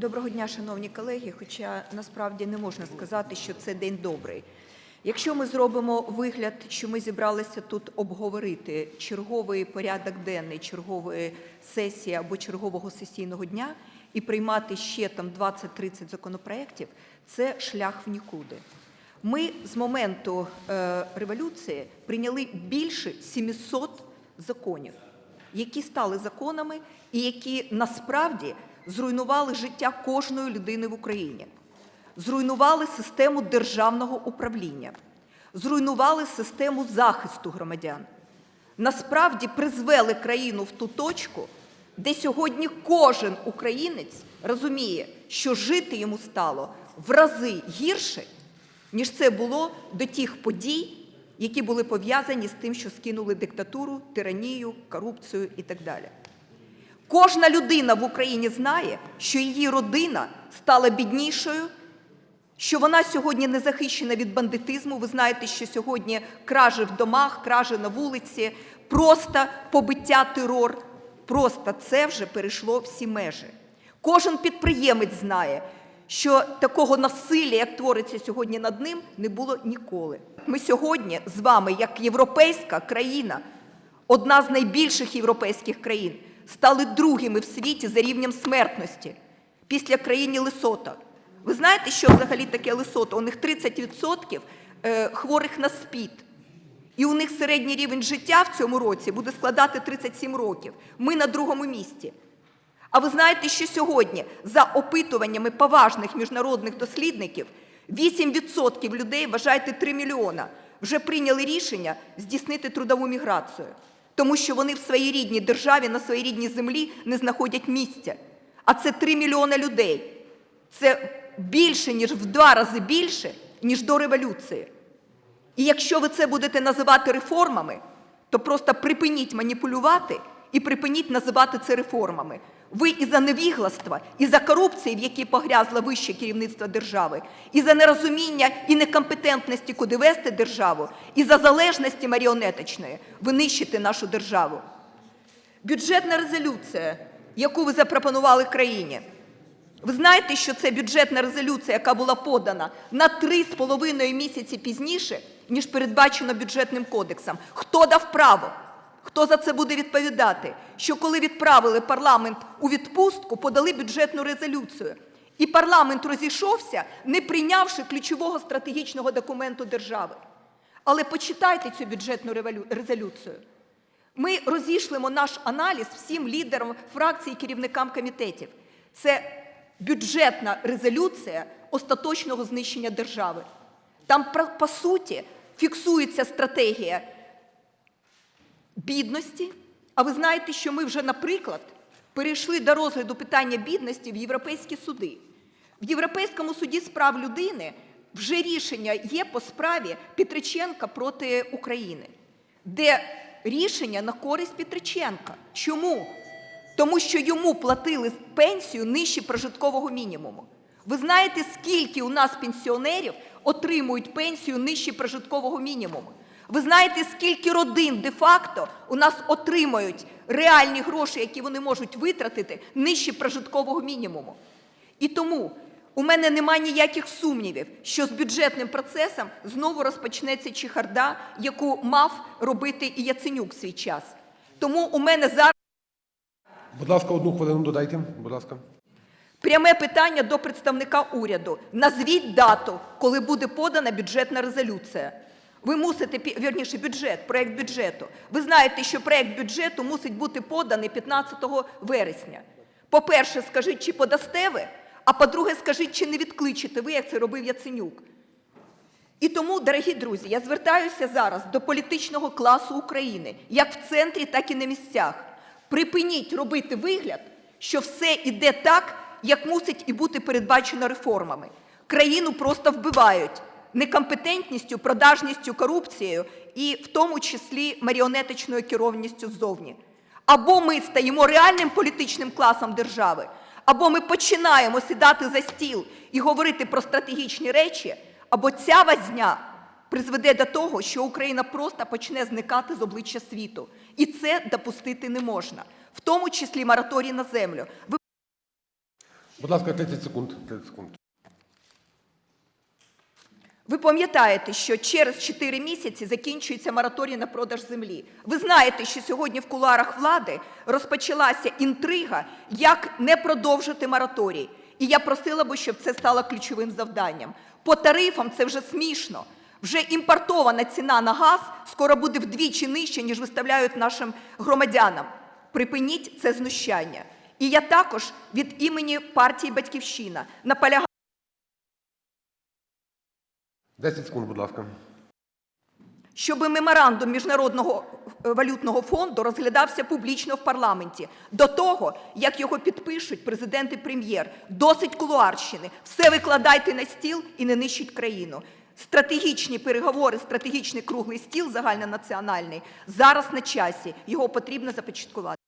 Доброго дня, шановні колеги. Хоча насправді не можна сказати, що це день добрий. Якщо ми зробимо вигляд, що ми зібралися тут обговорити черговий порядок денний, чергової сесії або чергового сесійного дня і приймати ще там 20-30 законопроєктів, це шлях в нікуди. Ми з моменту е, революції прийняли більше 700 законів, які стали законами і які насправді зруйнували життя кожної людини в Україні, зруйнували систему державного управління, зруйнували систему захисту громадян. Насправді призвели країну в ту точку, де сьогодні кожен українець розуміє, що жити йому стало в рази гірше, ніж це було до тих подій, які були пов'язані з тим, що скинули диктатуру, тиранію, корупцію і так далі. Кожна людина в Україні знає, що її родина стала біднішою, що вона сьогодні не захищена від бандитизму. Ви знаєте, що сьогодні кражі в домах, кражі на вулиці, просто побиття, терор. Просто це вже перейшло всі межі. Кожен підприємець знає, що такого насилля, як твориться сьогодні над ним, не було ніколи. Ми сьогодні з вами, як європейська країна, одна з найбільших європейських країн, стали другими в світі за рівнем смертності після країни Лесото. Ви знаєте, що взагалі таке Лесото? У них 30% е, хворих на СПІД. І у них середній рівень життя в цьому році буде складати 37 років. Ми на другому місці. А ви знаєте, що сьогодні, за опитуваннями поважних міжнародних дослідників, 8% людей, вважайте 3 мільйона, вже прийняли рішення здійснити трудову міграцію, тому що вони в своїй рідній державі, на своїй рідній землі не знаходять місця. А це 3 мільйони людей. Це більше, ніж в два рази більше, ніж до революції. І якщо ви це будете називати реформами, то просто припиніть маніпулювати і припиніть називати це реформами. Ви і за невігластва, і за корупції, в якій погрязло вище керівництво держави, і за нерозуміння і некомпетентності, куди вести державу, і за залежності маріонеточної, ви нищите нашу державу. Бюджетна резолюція, яку ви запропонували країні. Ви знаєте, що це бюджетна резолюція, яка була подана на три з половиною місяці пізніше, ніж передбачено бюджетним кодексом. Хто дав право? Хто за це буде відповідати? Що коли відправили парламент у відпустку, подали бюджетну резолюцію. І парламент розійшовся, не прийнявши ключового стратегічного документу держави. Але почитайте цю бюджетну резолюцію. Ми розійшлимо наш аналіз всім лідерам фракцій і керівникам комітетів. Це бюджетна резолюція остаточного знищення держави. Там, по суті, фіксується стратегія бідності. А ви знаєте, що ми вже, наприклад, перейшли до розгляду питання бідності в європейські суди. В Європейському суді з прав людини вже рішення є по справі Петриченка проти України, де рішення на користь Петриченка. Чому? Тому що йому платили пенсію нижче прожиткового мінімуму. Ви знаєте, скільки у нас пенсіонерів отримують пенсію нижче прожиткового мінімуму? Ви знаєте, скільки родин де-факто у нас отримують реальні гроші, які вони можуть витратити нижче прожиткового мінімуму? І тому у мене немає ніяких сумнівів, що з бюджетним процесом знову розпочнеться чехарда, яку мав робити і Яценюк свій час. Тому у мене зараз Будь ласка, одну хвилину додайте. Будь ласка. пряме питання до представника уряду. Назвіть дату, коли буде подана бюджетна резолюція. Ви мусите вірніше бюджет, проект бюджету. Ви знаєте, що проект бюджету мусить бути поданий 15 вересня. По-перше, скажіть, чи подасте ви, а по-друге, скажіть, чи не відкличете ви, як це робив Яценюк. І тому, дорогі друзі, я звертаюся зараз до політичного класу України, як в центрі, так і на місцях. Припиніть робити вигляд, що все іде так, як мусить і бути передбачено реформами. Країну просто вбивають некомпетентністю, продажністю, корупцією і в тому числі маріонетичною керованістю ззовні. Або ми стаємо реальним політичним класом держави, або ми починаємо сідати за стіл і говорити про стратегічні речі, або ця возня призведе до того, що Україна просто почне зникати з обличчя світу. І це допустити не можна, в тому числі мораторій на землю. Будь ласка, 30 секунд. 30 секунд. Ви пам'ятаєте, що через 4 місяці закінчується мораторій на продаж землі. Ви знаєте, що сьогодні в кулуарах влади розпочалася інтрига, як не продовжити мораторій. І я просила би, щоб це стало ключовим завданням. По тарифам це вже смішно. Вже імпортована ціна на газ скоро буде вдвічі нижче, ніж виставляють нашим громадянам. Припиніть це знущання. І я також від імені партії Батьківщина наполягаю. 10 секунд, будь ласка. щоб меморандум Міжнародного е, валютного фонду розглядався публічно в парламенті до того, як його підпишуть президент і прем'єр. Досить кулуарщини. Все викладайте на стіл і не нищіть країну. Стратегічні переговори, стратегічний круглий стіл загальнонаціональний зараз на часі. Його потрібно започаткувати.